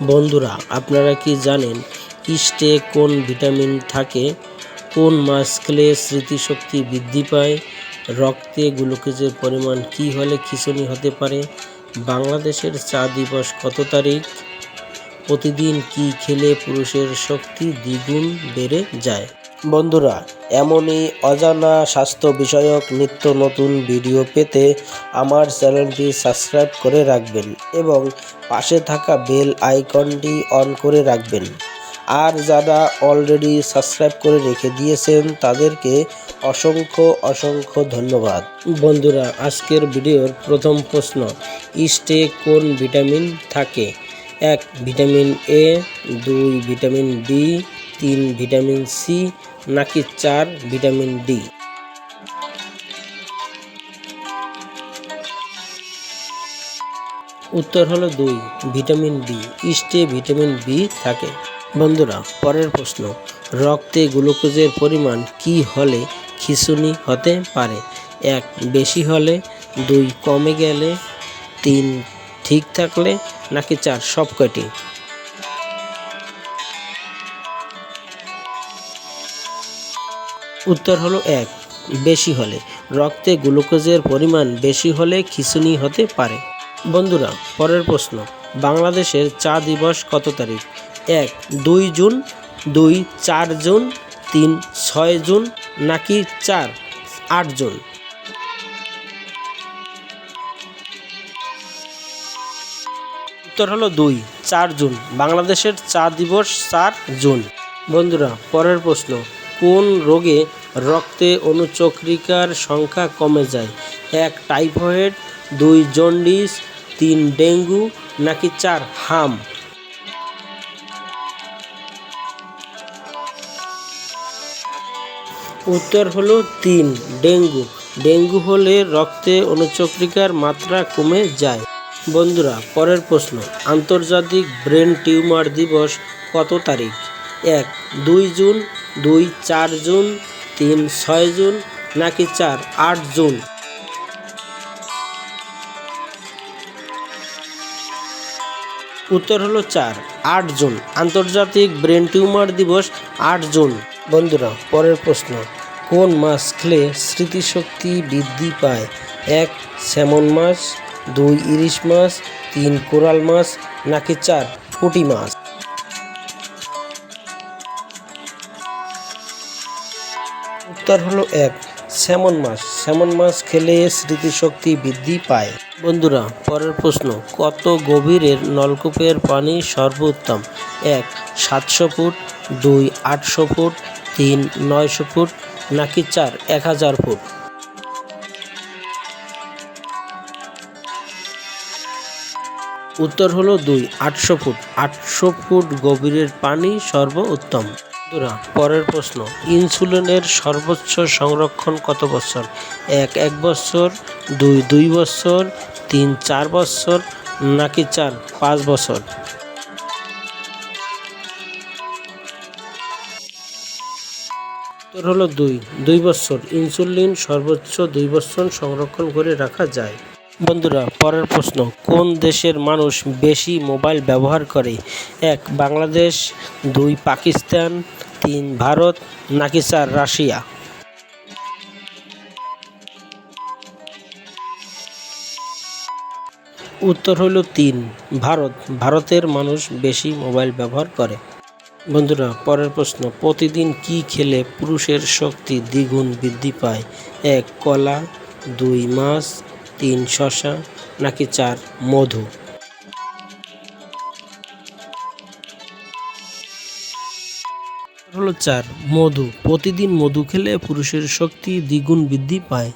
বন্ধুরা, আপনারা কি জানেন ইস্টে কোন ভিটামিন থাকে, কোন মাছ খেলে স্মৃতিশক্তি বৃদ্ধি পায়, রক্তে গ্লুকোজের পরিমাণ কি হলে খিঁচুনি হতে পারে, বাংলাদেশের চা দিবস কত তারিখ, প্রতিদিন কি খেলে পুরুষের শক্তি দ্বিগুণ বেড়ে যায়? বন্ধুরা, এমনই অজানা স্বাস্থ্য বিষয়ক নিত্য নতুন ভিডিও পেতে আমার চ্যানেলটি সাবস্ক্রাইব করে রাখবেন এবং পাশে থাকা বেল আইকনটি অন করে রাখবেন। আর যারা অলরেডি সাবস্ক্রাইব করে রেখে দিয়েছেন, তাদেরকে অসংখ্য অসংখ্য ধন্যবাদ। বন্ধুরা, আজকের ভিডিওর প্রথম প্রশ্ন, ইস্টে কোন ভিটামিন থাকে? এক, ভিটামিন এ, দুই, ভিটামিন বি তিন ভিটামিন সি, নাকি চার ভিটামিন ডি? উত্তর হলো দুই, ভিটামিন বি ইস্টে ভিটামিন বি থাকে। বন্ধুরা, পরের প্রশ্ন, রক্তে গ্লুকোজের পরিমাণ কি হলে খিঁচুনি হতে পারে? এক, বেশি হলে, দুই, কমে গেলে, তিন, ঠিক থাকলে, নাকি চার সব উত্তর হলো এক, বেশি হলে। রক্তে গ্লুকোজের পরিমাণ বেশি হলে খিঁচুনি হতে পারে। বন্ধুরা, পরের প্রশ্ন, বাংলাদেশের চা দিবস কত তারিখ? এক, দুই জুন, দুই, চার জুন, তিন, ছয় জুন, নাকি চার, আট জুন? উত্তর হলো দুই, চার জুন, বাংলাদেশের চা দিবস চার জুন। বন্ধুরা, পরের প্রশ্ন কোন রোগে রক্তে অনুচক্রিকার সংখ্যা কমে যায়? এক, টাইফয়েড, দুই, জন্ডিস, তিন, ডেঙ্গু, নাকি চার, হাম? উত্তর হলো তিন, ডেঙ্গু। ডেঙ্গু হলে রক্তে অনুচক্রিকার মাত্রা কমে যায়। বন্ধুরা, পরের প্রশ্ন। আন্তর্জাতিক ব্রেন টিউমার দিবস কত তারিখ? এক, দুই জুন দুই চার জুন, তিন ছয় জুন, নাকি চার আট জুন? উত্তর হলো চার, আট জুন। আন্তর্জাতিক ব্রেন টিউমার দিবস, আট জুন। বন্ধুরা, পরের প্রশ্ন। কোন মাছ খেলে স্মৃতিশক্তি বৃদ্ধি পায়? এক স্যামন মাছ দুই, ইলিশ মাছ তিন, কোরাল মাছ নাকি চার, পুঁটি মাছ উত্তর হলো এক স্যামন মাছ স্যামন মাছ খেলে স্মৃতিশক্তি বৃদ্ধি পায়। বন্ধুরা, পরের প্রশ্ন, কত গভীরের নলকূপের পানি সর্বোত্তম? এক, সাতশো ফুট, দুই, আটশো ফুট, তিন, নয়শো ফুট, নাকি চার, এক হাজার ফুট? উত্তর হলো দুই, আটশো ফুট। আটশো ফুট গভীরের পানি সর্বোত্তম। বন্ধুরা, পরের প্রশ্ন, ইনসুলিনের সর্বোচ্চ সংরক্ষণ কত বছর? এক এক বছর, দুই দুই বছর, তিন, চার বছর, নাকি চার, পাঁচ বছর? হলো দুই দুই বছর। ইনসুলিন সর্বোচ্চ দুই বছর সংরক্ষণ করে রাখা যায়। বন্ধুরা, পরের প্রশ্ন, কোন দেশের মানুষ বেশি মোবাইল ব্যবহার করে? এক, বাংলাদেশ, দুই, পাকিস্তান, তিন, ভারত, নাকি চার, রাশিয়া? উত্তর হলো তিন, ভারত, ভারতের মানুষ বেশি মোবাইল ব্যবহার করে। বন্ধুরা, পরের প্রশ্ন, প্রতিদিন কি খেলে পুরুষের শক্তি দ্বিগুণ বৃদ্ধি পায়? এক, কলা, দুই, মাছ তিন শশা, নাকি চার মধু? হলো চার মধু। প্রতিদিন মধু খেলে পুরুষের শক্তি দ্বিগুণ বৃদ্ধি পায়।